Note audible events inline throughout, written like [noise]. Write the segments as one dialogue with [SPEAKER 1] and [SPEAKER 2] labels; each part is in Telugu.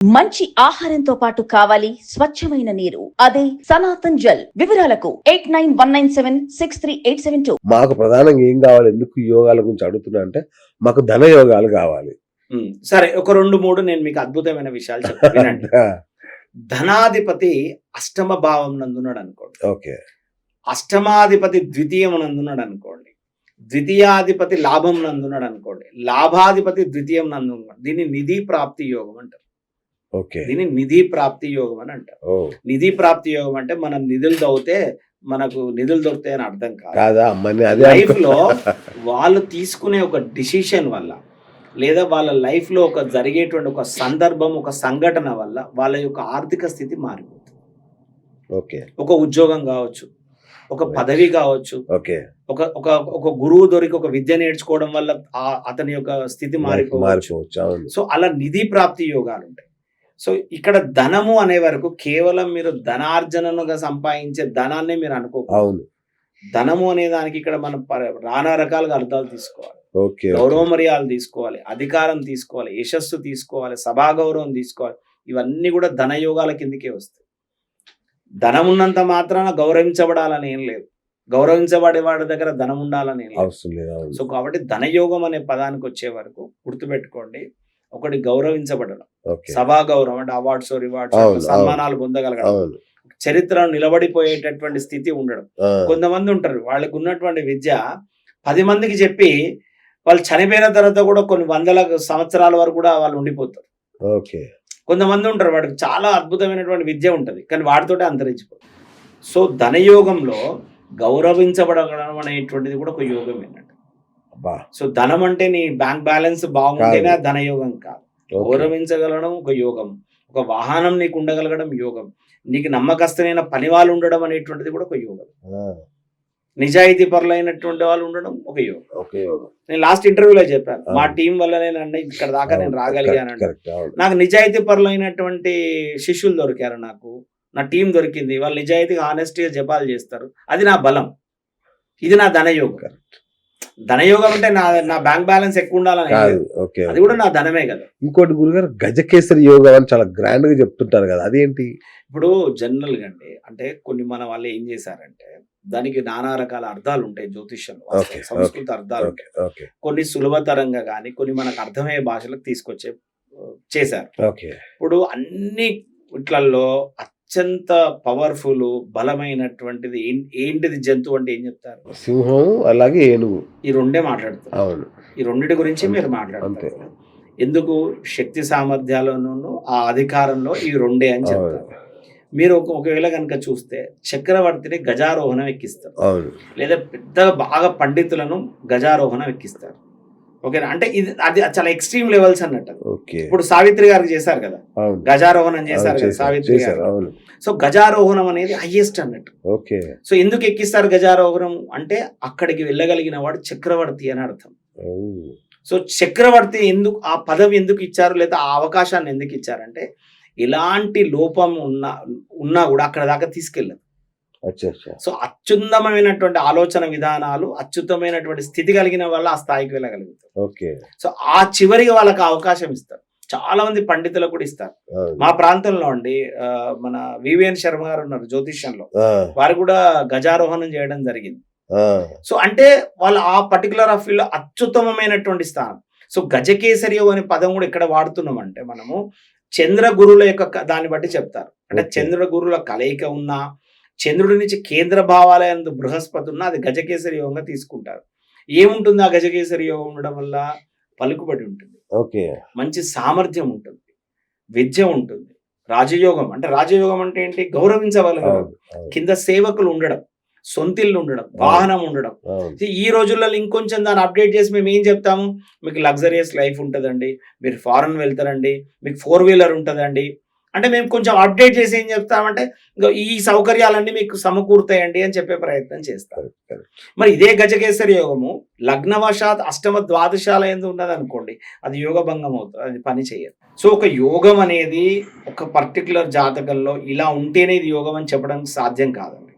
[SPEAKER 1] మంచి ఆహారంతో పాటు కావాలి స్వచ్ఛమైన నీరు. అదే సనాతన్ జల్. వివరాలకు eight nine one nine seven six three eight seven two.
[SPEAKER 2] మాకు ప్రధానంగా ఏం కావాలి? ఎందుకు యోగాల గురించి అడుగుతున్నా అంటే మాకు ధన యోగాలు కావాలి
[SPEAKER 3] సరే ఒక రెండు మూడు నేను మీకు అద్భుతమైన విషయాలు చెప్తాను [laughs] ధనాధిపతి అష్టమ భావం నందున్నాడు అనుకోండి.
[SPEAKER 2] ఓకే.
[SPEAKER 3] అష్టమాధిపతి ద్వితీయం నందున్నాడు అనుకోండి. ద్వితీయాధిపతి లాభం నందున్నాడు అనుకోండి. లాభాధిపతి ద్వితీయం నందున్నాడు. దీన్ని నిధి ప్రాప్తి యోగం అంటారు. దీన్ని నిధి ప్రాప్తి యోగం అని అంటారు.
[SPEAKER 2] ఓ.
[SPEAKER 3] నిధి ప్రాప్తి యోగం అంటే మనం నిధులు దవ్వుతే మనకు నిధులు దొరుకుతాయని అర్థం కాదు. లైఫ్లో వాళ్ళు తీసుకునే ఒక డిసిషన్ వల్ల లేదా వాళ్ళ లైఫ్లో ఒక జరిగేటువంటి ఒక సందర్భం ఒక సంఘటన వల్ల వాళ్ళ యొక్క ఆర్థిక స్థితి మారిపోతుంది.
[SPEAKER 2] ఓకే.
[SPEAKER 3] ఒక ఉద్యోగం కావచ్చు ఒక పదవి కావచ్చు
[SPEAKER 2] ఓకే.
[SPEAKER 3] ఒక ఒక ఒక గురువు దొరికి ఒక విద్య నేర్చుకోవడం వల్ల అతని యొక్క స్థితి మారిపోవచ్చు. సో అలా నిధి ప్రాప్తి యోగాలు ఉంటాయి. సో ఇక్కడ ధనము అనే వరకు కేవలం మీరు ధనార్జనగా సంపాదించే ధనాన్ని మీరు అనుకో
[SPEAKER 2] అవును.
[SPEAKER 3] ధనము అనే దానికి ఇక్కడ మనం నానా రకాలుగా అర్థాలు తీసుకోవాలి. గౌరవ మర్యాదలు తీసుకోవాలి అధికారం తీసుకోవాలి యశస్సు తీసుకోవాలి సభా గౌరవం తీసుకోవాలి. ఇవన్నీ కూడా ధనయోగాల కిందకే వస్తాయి. ధనం ఉన్నంత మాత్రాన గౌరవించబడాలని ఏం లేదు. గౌరవించబడే వాడి దగ్గర ధనం ఉండాలని సో కాబట్టి ధనయోగం అనే పదానికి వచ్చే వరకు గుర్తుపెట్టుకోండి. ఒకటి గౌరవించబడడం. సభా గౌరవం అంటే అవార్డ్స్ రివార్డ్స్ సన్మానాలు పొందగలగడం. చరిత్రను నిలబడిపోయేటటువంటి స్థితి ఉండడం. కొంతమంది ఉంటారు వాళ్ళకు ఉన్నటువంటి విద్య పది మందికి చెప్పి వాళ్ళు చనిపోయిన తర్వాత కూడా కొన్ని వందల సంవత్సరాల వరకు కూడా వాళ్ళు ఉండిపోతారు.
[SPEAKER 2] ఓకే.
[SPEAKER 3] కొంతమంది ఉంటారు వాడికి చాలా అద్భుతమైనటువంటి విద్య ఉంటుంది కానీ వాటితోటే అంతరించిపోతారు. సో ధనయోగంలో గౌరవించబడడం అనేటువంటిది కూడా ఒక యోగం ఏంటంటే సో ధనం అంటే నీ బ్యాంక్ బ్యాలెన్స్ బాగుంటేనే
[SPEAKER 2] కాదు.
[SPEAKER 3] ధనయోగం కాదు.
[SPEAKER 2] ఓకే.
[SPEAKER 3] గౌరవించగలగడం ఒక యోగం. ఒక వాహనం నీకు ఉండగలగడం యోగం. నీకు నమ్మకస్తులైన పని వాళ్ళు ఉండడం అనేటువంటిది కూడా ఒక యోగం. నిజాయితీ పరులైనటువంటి వాళ్ళు ఉండడం ఒక యోగం. నేను లాస్ట్ ఇంటర్వ్యూలో చెప్పాను. మా టీం వల్ల నేను ఇక్కడ దాకా నేను రాగలిగాను అంటే.
[SPEAKER 2] కరెక్ట్ అవును.
[SPEAKER 3] నాకు నిజాయితీ పరులైనటువంటి శిష్యులు దొరికారు నాకు. నా టీం దొరికింది. వాళ్ళు నిజాయితీగా హానెస్టీగా జపాలు చేస్తారు. అది నా బలం. ఇది నా ధనయోగం. ధనయోగం అంటే నా నా బ్యాంక్ బ్యాలెన్స్ ఎక్కువ ఉండాలని.
[SPEAKER 2] ఓకే
[SPEAKER 3] అది కూడా నా ధనమే కదా.
[SPEAKER 2] ఇంకోటి గురుగారు గజకేసరి యోగా అని చాలా గ్రాండ్గా చెప్తుంటారు కదా అదేంటి?
[SPEAKER 3] ఇప్పుడు జనరల్గా అండి అంటే కొన్ని మన వాళ్ళు ఏం చేశారంటే దానికి నానా రకాల అర్థాలు ఉంటాయి జ్యోతిష్యంలో
[SPEAKER 2] Okay,
[SPEAKER 3] సంస్కృత అర్థాలు ఉంటాయి కొన్ని సులభతరంగా కానీ కొన్ని మనకు అర్థమయ్యే భాషలకు తీసుకొచ్చే చేశారు.
[SPEAKER 2] ఓకే.
[SPEAKER 3] ఇప్పుడు అన్ని ఇట్లల్లో అత్యంత పవర్ఫుల్ బలమైనటువంటిది ఏంటిది జంతువు అంటే ఏం చెప్తారు?
[SPEAKER 2] సింహం అలాగే ఏనుగు.
[SPEAKER 3] ఈ రెండే మాట్లాడుతారు.
[SPEAKER 2] అవును.
[SPEAKER 3] ఈ రెండిటి గురించి మీరు. మాట్లాడతారు. ఎందుకు? శక్తి సామర్థ్యాలను ఆ అధికారంలో ఈ రెండే అని చెప్తారు. మీరు ఒక ఒకవేళ కనుక చూస్తే చక్రవర్తిని గజారోహణం ఎక్కిస్తారు. లేదా పెద్దగా బాగా పండితులను గజారోహణం ఎక్కిస్తారు. ఓకేనా? అంటే ఇది అది చాలా ఎక్స్ట్రీమ్ లెవెల్స్ అన్నట్టు. ఇప్పుడు సావిత్రి గారికి చేశారు కదా? గజారోహణం చేశారు కదా సావిత్రి గారు? సో గజారోహణం అనేది హైయెస్ట్ అన్నట్టు.
[SPEAKER 2] ఓకే.
[SPEAKER 3] సో ఎందుకు ఎక్కిస్తారు గజారోహణం? అంటే అక్కడికి వెళ్ళగలిగిన వాడు చక్రవర్తి అని అర్థం. సో చక్రవర్తి ఎందుకు ఆ పదవి ఎందుకు ఇచ్చారు లేదా ఆ అవకాశాన్ని ఎందుకు ఇచ్చారంటే ఎలాంటి లోపం ఉన్నా ఉన్నా కూడా అక్కడ దాకా తీసుకెళ్ళదు. సో అత్యున్నతమైనటువంటి ఆలోచన విధానాలు అత్యుత్తమైనటువంటి స్థితి కలిగిన వల్ల ఆ స్థాయికి వెళ్ళగలుగుతారు.
[SPEAKER 2] ఓకే.
[SPEAKER 3] సో ఆ చివరికి వాళ్ళకి ఆ అవకాశం ఇస్తారు. చాలా మంది పండితులకు కూడా ఇస్తారు. మా ప్రాంతంలో అండి ఆ, మన వివిఎన్ శర్మ గారు ఉన్నారు జ్యోతిష్యంలో.
[SPEAKER 2] ఆ,
[SPEAKER 3] వారు కూడా గజారోహణం చేయడం జరిగింది.
[SPEAKER 2] ఆ,
[SPEAKER 3] సో అంటే వాళ్ళు ఆ పర్టికులర్ ఆఫ్ ఫీల్డ్ అత్యుత్తమమైనటువంటి స్థానం. సో గజకేసరియో అనే పదం కూడా ఇక్కడ వాడుతున్నాం అంటే మనము చంద్ర గురుల యొక్క దాన్ని బట్టి చెప్తారు. అంటే. చంద్ర గురుల కలయిక ఉన్నా చంద్రుడి నుంచి కేంద్ర భావాలయందు బృహస్పతి ఉన్నా అది గజకేసరి యోగంగా తీసుకుంటారు. ఏముంటుంది ఆ గజకేసరి యోగం ఉండడం వల్ల? పలుకుబడి ఉంటుంది.
[SPEAKER 2] ఓకే.
[SPEAKER 3] మంచి సామర్థ్యం ఉంటుంది. విద్య ఉంటుంది. రాజయోగం అంటే రాజయోగం అంటే ఏంటి? గౌరవించగలగడం కింద సేవకులు ఉండడం సొంతిల్లు ఉండడం వాహనం ఉండడం. ఈ రోజుల్లో ఇంకొంచెం దాన్ని అప్డేట్ చేసి మేము ఏం చెప్తాము? మీకు లగ్జరియస్ లైఫ్ ఉంటుందండి. మీరు ఫారెన్ వెళ్తారండి. మీకు ఫోర్ వీలర్ ఉంటుందండి. అంటే మేము కొంచెం అప్డేట్ చేసి ఏం చెప్తామంటే ఈ సౌకర్యాలన్నీ మీకు సమకూరుతాయండి అని చెప్పే ప్రయత్నం చేస్తాం
[SPEAKER 2] కరెక్ట్, కరెక్ట్.
[SPEAKER 3] మరి ఇదే గజకేసరి యోగము లగ్నవశాత్ అష్టమ ద్వాదశాల ఎందు ఉన్నది అనుకోండి అది యోగ భంగం అవుతుంది అది పని చేయదు. సో ఒక యోగం అనేది ఒక పర్టికులర్ జాతకంలో ఇలా ఉంటేనే ఇది యోగం అని చెప్పడానికి సాధ్యం కాదండి.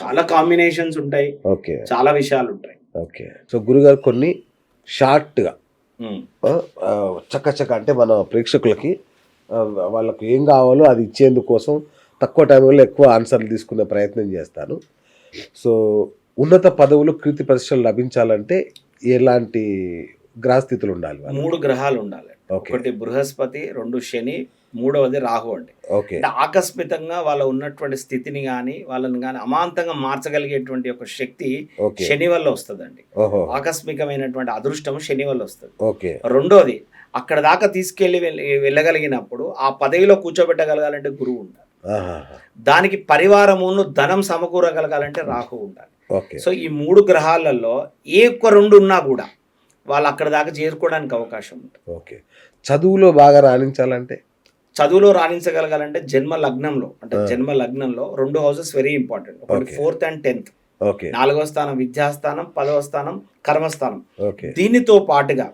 [SPEAKER 3] చాలా కాంబినేషన్స్ ఉంటాయి
[SPEAKER 2] ఓకే.
[SPEAKER 3] చాలా విషయాలు ఉంటాయి
[SPEAKER 2] ఓకే. సో గురుగారు కొన్ని షార్ట్గా. చక్క చక్క అంటే మన ప్రేక్షకులకి వాళ్ళకు ఏం కావాలో అది ఇచ్చేందుకోసం తక్కువ టైంలో ఎక్కువ ఆన్సర్లు తీసుకునే ప్రయత్నం చేస్తాను. సో ఉన్నత పదవులు కీర్తి ప్రతిష్టలు లభించాలంటే ఎలాంటి గ్రహస్థితులు ఉండాలి?
[SPEAKER 3] మూడు గ్రహాలు ఉండాలి. ఒకటి బృహస్పతి రెండు శని మూడవది రాహు అండి.
[SPEAKER 2] ఓకే.
[SPEAKER 3] అంటే ఆకస్మికంగా వాళ్ళ ఉన్నటువంటి స్థితిని కానీ వాళ్ళని కానీ అమాంతంగా మార్చగలిగేటువంటి ఒక శక్తి శని వల్ల వస్తుందండి. ఆకస్మికమైనటువంటి అదృష్టం శని వల్ల వస్తుంది.
[SPEAKER 2] ఓకే.
[SPEAKER 3] రెండోది అక్కడ దాకా తీసుకెళ్ళి వెళ్ళ- వెళ్ళగలిగినప్పుడు ఆ పదవిలో కూర్చోబెట్టగలగాలంటే గురువు ఉండాలి. దానికి పరివారమును ధనం సమకూరగలగాలంటే రాహు ఉండాలి.
[SPEAKER 2] ఓకే.
[SPEAKER 3] సో ఈ మూడు గ్రహాలలో ఏ ఒక్క రెండు ఉన్నా కూడా వాళ్ళు అక్కడ దాకా చేరుకోవడానికి అవకాశం ఉంటుంది.
[SPEAKER 2] ఓకే. చదువులో బాగా రాణించాలంటే?
[SPEAKER 3] చదువులో రాణించగలగాలంటే జన్మ లగ్నంలో అంటే. జన్మ లగ్నంలో రెండు హౌసెస్ వెరీ ఇంపార్టెంట్. ఒకటి. Fourth and tenth.
[SPEAKER 2] ఓకే.
[SPEAKER 3] నాలుగవ స్థానం విద్యాస్థానం పదవ స్థానం కర్మస్థానం.
[SPEAKER 2] ఓకే.
[SPEAKER 3] దీనితో పాటుగా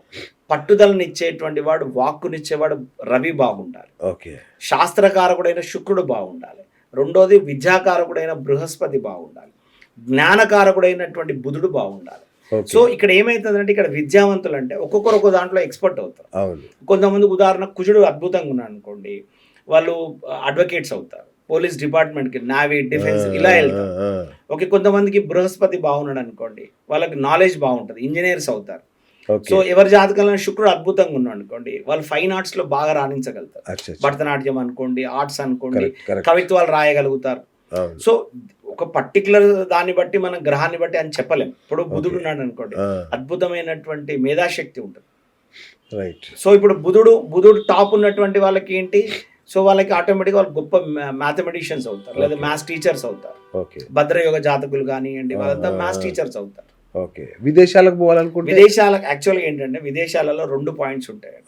[SPEAKER 3] పట్టుదలనిచ్చేటువంటి వాడు వాక్కునిచ్చేవాడు రవి బాగుండాలి.
[SPEAKER 2] ఓకే.
[SPEAKER 3] శాస్త్రకారకుడైన శుక్రుడు బాగుండాలి. రెండోది విద్యాకారకుడైన బృహస్పతి బాగుండాలి. జ్ఞానకారకుడైనటువంటి బుధుడు బాగుండాలి. సో ఇక్కడ ఏమైతుందంటే ఇక్కడ విద్యావంతులు అంటే ఒక్కొక్కరు ఒక్కో దాంట్లో ఎక్స్పర్ట్ అవుతారు.
[SPEAKER 2] అవును.
[SPEAKER 3] కొంతమంది ఉదాహరణ కుజుడు అద్భుతంగా ఉన్నాడు అనుకోండి వాళ్ళు అడ్వకేట్స్ అవుతారు. పోలీస్ డిపార్ట్మెంట్కి నావీ డిఫెన్స్ ఇలా వెళ్తారు. ఓకే కొంతమందికి బృహస్పతి బాగున్నాడు అనుకోండి వాళ్ళకి నాలెడ్జ్ బాగుంటుంది ఇంజనీర్స్ అవుతారు. సో ఎవరి జాతకంలో శుక్రుడు అద్భుతంగా ఉన్నాడు అనుకోండి వాళ్ళు ఫైన్ ఆర్ట్స్లో బాగా రాణించగలుగుతారు. భరతనాట్యం అనుకోండి ఆర్ట్స్ అనుకోండి కవిత్వాలు రాయగలుగుతారు. సో ఒక పర్టికులర్ దాన్ని బట్టి మనం గ్రహాన్ని బట్టి అని చెప్పలేం. ఇప్పుడు బుధుడు. ఉన్నాడు అనుకోండి అద్భుతమైనటువంటి మేధాశక్తి ఉంటుంది.
[SPEAKER 2] రైట్
[SPEAKER 3] సో ఇప్పుడు బుధుడు బుధుడు టాప్ ఉన్నటువంటి వాళ్ళకి ఏంటి? సో వాళ్ళకి ఆటోమేటిక్గా వాళ్ళు గొప్ప మ్యాథమెటిషియన్స్ అవుతారు. లేదా. మ్యాథ్స్ టీచర్స్ అవుతారు. భద్రయోగ జాతకులు కానివ్వండి వాళ్ళంతా. మ్యాథ్స్ టీచర్స్ అవుతారు.
[SPEAKER 2] ఓకే. విదేశాలకు పోవాలనుకుంటే?
[SPEAKER 3] విదేశాలకు యాక్చువల్గా ఏంటంటే విదేశాలలో రెండు పాయింట్స్ ఉంటాయి.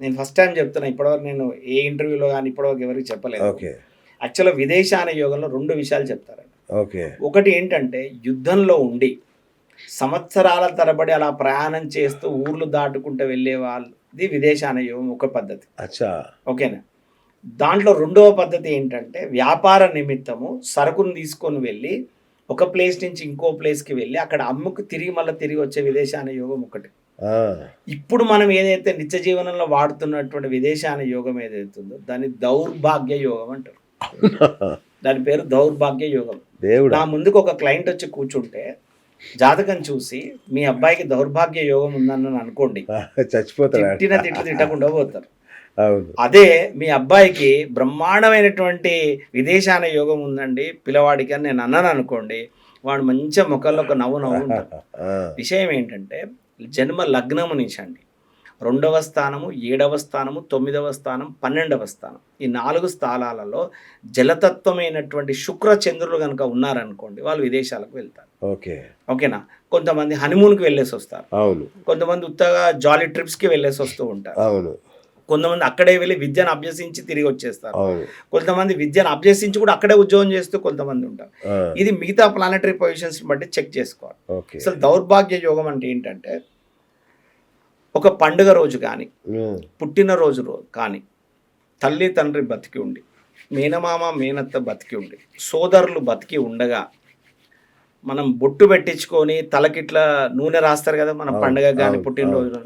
[SPEAKER 3] నేను ఫస్ట్ టైం చెప్తున్నా ఇప్పటివరకు నేను ఏ ఇంటర్వ్యూలో కానీ ఇప్పటివరకు ఎవరికి చెప్పలేదు.
[SPEAKER 2] ఓకే.
[SPEAKER 3] యాక్చువల్గా విదేశాన యోగంలో రెండు విషయాలు చెప్తారండి.
[SPEAKER 2] ఓకే.
[SPEAKER 3] ఒకటి ఏంటంటే యుద్ధంలో ఉండి సంవత్సరాల తరబడి అలా ప్రయాణం చేస్తూ ఊర్లు దాటుకుంటూ వెళ్ళే వాళ్ళది విదేశాన యోగం ఒక పద్ధతి.
[SPEAKER 2] అచ్చా.
[SPEAKER 3] ఓకేనా? దాంట్లో రెండవ పద్ధతి ఏంటంటే వ్యాపార నిమిత్తము సరుకును తీసుకొని వెళ్ళి ఒక ప్లేస్ నుంచి ఇంకో ప్లేస్కి వెళ్ళి అక్కడ అమ్ముకు తిరిగి మళ్ళీ తిరిగి వచ్చే విదేశాన యోగం ఒకటి. ఇప్పుడు మనం ఏదైతే నిత్య జీవనంలో వాడుతున్నటువంటి విదేశాన యోగం ఏదైతే ఉందో దాన్ని దౌర్భాగ్య యోగం అంటారు. దాని పేరు దౌర్భాగ్య యోగం.
[SPEAKER 2] దేవుడా?
[SPEAKER 3] నా ముందుకు ఒక క్లయింట్ వచ్చి కూర్చుంటే జాతకం చూసి మీ అబ్బాయికి దౌర్భాగ్య యోగం ఉందని అనుకోండి.
[SPEAKER 2] ఆ, చచ్చిపోతాడా.
[SPEAKER 3] తిట్టిన తిట్లు తిట్టకుండా పోతారు. అదే మీ అబ్బాయికి బ్రహ్మాండమైనటువంటి విదేశాన యోగం ఉందండి. పిల్లవాడికి అని నేను అన్నాను అనుకోండి వాడు మంచిగా ముఖంలో ఒక నవ్వు నవ్వు విషయం ఏంటంటే జన్మ లగ్నము నుంచి అండి రెండవ స్థానము ఏడవ స్థానము తొమ్మిదవ స్థానం పన్నెండవ స్థానం. ఈ నాలుగు స్థానాలలో జలతత్వమైనటువంటి శుక్ర చంద్రులు కనుక ఉన్నారనుకోండి వాళ్ళు విదేశాలకు వెళ్తారు.
[SPEAKER 2] ఓకే.
[SPEAKER 3] ఓకేనా? కొంతమంది హనీమూన్కి వెళ్ళేసి వస్తారు
[SPEAKER 2] అవును.
[SPEAKER 3] కొంతమంది ఉత్తగా జాలీ ట్రిప్స్కి వెళ్ళేసి వస్తూ ఉంటారు.
[SPEAKER 2] అవును.
[SPEAKER 3] కొంతమంది అక్కడే వెళ్ళి విద్యను అభ్యసించి తిరిగి వచ్చేస్తారు. కొంతమంది విద్యను అభ్యసించి కూడా అక్కడే ఉద్యోగం చేస్తూ కొంతమంది ఉంటారు. ఇది మిగతా ప్లానటరీ పొజిషన్స్ బట్టి చెక్ చేసుకోవాలి. అసలు దౌర్భాగ్య యోగం అంటే ఏంటంటే ఒక పండుగ రోజు కానీ పుట్టినరోజు రోజు కానీ తల్లి తండ్రి బతికి ఉండి మేనమామ మేనత్త బతికి ఉండి సోదరులు బతికి ఉండగా మనం బొట్టు పెట్టించుకొని తలకిట్లా నూనె రాస్తారు కదా మన పండుగ కానీ పుట్టినరోజు.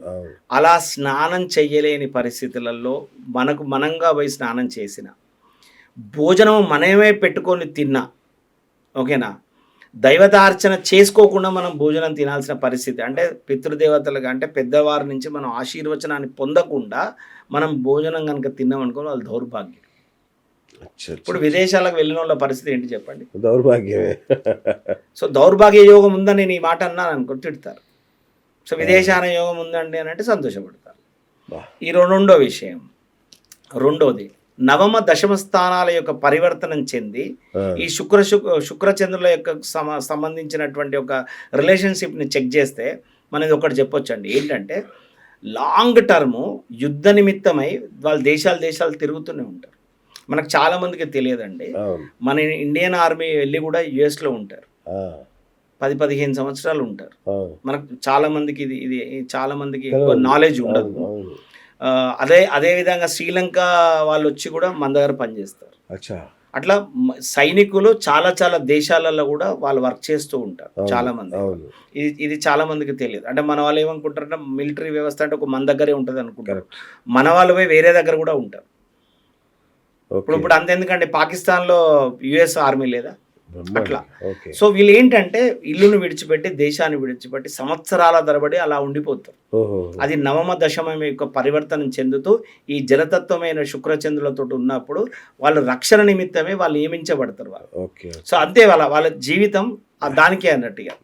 [SPEAKER 3] అలా స్నానం చెయ్యలేని పరిస్థితులలో మనకు మనంగా పోయి స్నానం చేసిన భోజనం మనమే పెట్టుకొని తిన్నా ఓకేనా? దైవతార్చన చేసుకోకుండా మనం భోజనం తినాల్సిన పరిస్థితి. అంటే పితృదేవతలుగా అంటే పెద్దవారి నుంచి మనం ఆశీర్వచనాన్ని పొందకుండా మనం భోజనం కనుక తిన్నాం అనుకో వాళ్ళు దౌర్భాగ్యం. ఇప్పుడు. విదేశాలకు వెళ్ళిన వాళ్ళ పరిస్థితి ఏంటి చెప్పండి?
[SPEAKER 2] దౌర్భాగ్యమే.
[SPEAKER 3] సో దౌర్భాగ్య యోగం ఉందని నేను ఈ మాట అన్నాను అనుకో తిడతారు. సో విదేశాన యోగం ఉందండి అని అంటే సంతోషపడతారు. ఈ రెండో విషయం. రెండోది నవమ దశమ స్థానాల యొక్క పరివర్తనం చెంది ఈ శుక్ర శుక్ర శుక్రచంద్రుల యొక్క సమ సంబంధించినటువంటి ఒక రిలేషన్షిప్ని చెక్ చేస్తే మనది ఒకటి చెప్పొచ్చు అండి ఏంటంటే లాంగ్ టర్మ్ యుద్ధ నిమిత్తమై వాళ్ళ దేశాలు దేశాలు తిరుగుతూనే ఉంటారు. మనకు చాలా మందికి తెలియదండి. మన ఇండియన్ ఆర్మీ వెళ్ళి కూడా యుఎస్లో ఉంటారు. పది పదిహేను సంవత్సరాలు ఉంటారు. మనకు చాలా మందికి ఇది ఇది చాలా మందికి. ఎక్కువ నాలెడ్జ్ ఉండదు. అదే అదే విధంగా శ్రీలంక వాళ్ళు వచ్చి కూడా మన దగ్గర పనిచేస్తారు. అట్లా సైనికులు చాలా చాలా దేశాలలో కూడా వాళ్ళు వర్క్ చేస్తూ ఉంటారు చాలా మంది. ఇది ఇది చాలా మందికి తెలియదు. అంటే మన వాళ్ళు ఏమనుకుంటారంటే మిలిటరీ వ్యవస్థ అంటే ఒక మన దగ్గరే ఉంటుంది అనుకుంటారు. మన వాళ్ళు వేరే దగ్గర కూడా ఉంటారు. ఇప్పుడు ఇప్పుడు అంతెందుకండి పాకిస్తాన్లో యుఎస్ ఆర్మీ లేదా. అట్లా. సో వీళ్ళు ఏంటంటే ఇల్లును విడిచిపెట్టి దేశాన్ని విడిచిపెట్టి సంవత్సరాల తరబడి అలా ఉండిపోతారు. అది నవమ దశమం యొక్క పరివర్తనం చెందుతూ ఈ జలతత్వమైన శుక్రచంద్రులతో ఉన్నప్పుడు వాళ్ళు రక్షణ నిమిత్తమే వాళ్ళు నియమించబడతారు వాళ్ళు.
[SPEAKER 2] ఓకే
[SPEAKER 3] సో అంతే వాళ్ళ వాళ్ళ జీవితం దానికే అన్నట్టుగా.